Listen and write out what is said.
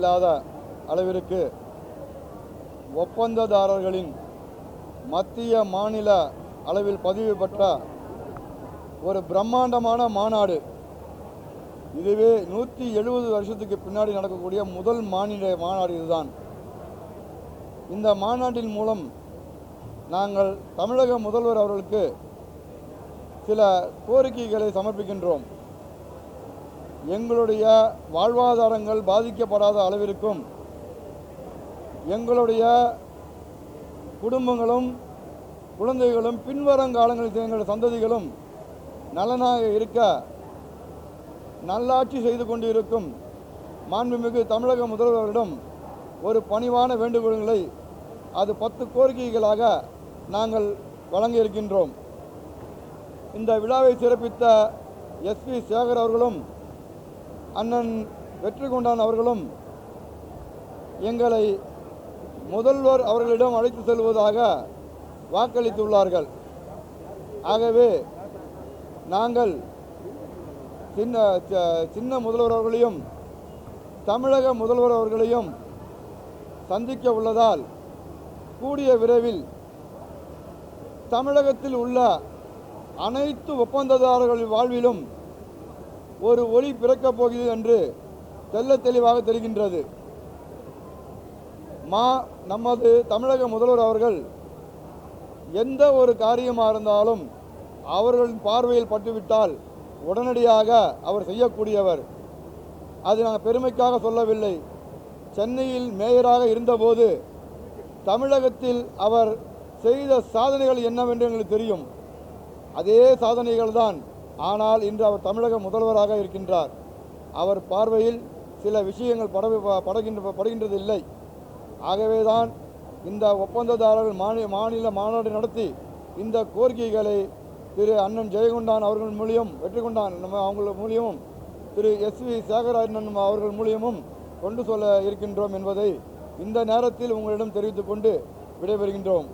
இல்லாத அளவிற்கு ஒப்பந்ததாரர்களின் மத்திய மாநில அளவில் பதிவு பெற்ற ஒரு பிரம்மாண்டமான மாநாடு. இதுவே நூற்றி எழுபது வருஷத்துக்கு பின்னாடி நடக்கக்கூடிய முதல் மாநில மாநாடு இதுதான். இந்த மாநாட்டின் மூலம் நாங்கள் தமிழக முதல்வர் அவர்களுக்கு சில கோரிக்கைகளை சமர்ப்பிக்கின்றோம். எங்களுடைய வாழ்வாதாரங்கள் பாதிக்கப்படாத அளவிற்கும் எங்களுடைய குடும்பங்களும் குழந்தைகளும் பின்வருங்காலங்களில் எங்கள் சந்ததிகளும் நலனாக இருக்க நல்லாட்சி செய்து கொண்டிருக்கும் மாண்புமிகு தமிழக முதல்வரிடம் ஒரு பணிவான வேண்டுகோள்களை அது பத்து கோரிக்கைகளாக நாங்கள் வழங்க இருக்கின்றோம் இந்த விழாவை சிறப்பித்த எஸ்பி சேகர் அவர்களும் அண்ணன் வெற்றி கொண்டான் அவர்களும் எங்களை முதல்வர் அவர்களிடம் அழைத்து செல்வதாக வாக்களித்துள்ளார்கள். ஆகவே நாங்கள் சின்ன சின்ன முதல்வர் அவர்களையும் தமிழக முதல்வர் அவர்களையும் சந்திக்க உள்ளதால் கூடிய விரைவில் தமிழகத்தில் உள்ள அனைத்து ஒப்பந்ததாரர்களின் வாழ்விலும் ஒரு ஒளி பிறக்கப் போகிறது என்று தெல்ல தெளிவாக தெரிகின்றது. மா நமது தமிழக முதல்வர் அவர்கள் எந்த ஒரு காரியமாக இருந்தாலும் அவர்களின் பார்வையில் பட்டுவிட்டால் உடனடியாக அவர் செய்யக்கூடியவர். அது நாங்கள் பெருமைக்காக சொல்லவில்லை. சென்னையில் மேயராக இருந்தபோது தமிழகத்தில் அவர் செய்த சாதனைகள் என்னவென்று எங்களுக்கு தெரியும். அதே சாதனைகள் தான் ஆனால் இன்று அவர் தமிழக முதல்வராக இருக்கின்றார். அவர் பார்வையில் சில விஷயங்கள் பட படகின்ற படுகின்றது இல்லை ஆகவேதான் இந்த ஒப்பந்ததாரர்கள் மாநில மாநில மாநாடு நடத்தி இந்த கோரிக்கைகளை திரு அண்ணன் ஜெயகுண்டான் அவர்கள் மூலியம் வெற்றி கொண்டான் நம்ம அவங்கள மூலியமும் திரு எஸ் வி சேகராஜன் அவர்கள் மூலியமும் கொண்டு சொல்ல இருக்கின்றோம் என்பதை இந்த நேரத்தில் உங்களிடம் தெரிவித்துக் கொண்டு விடைபெறுகின்றோம்.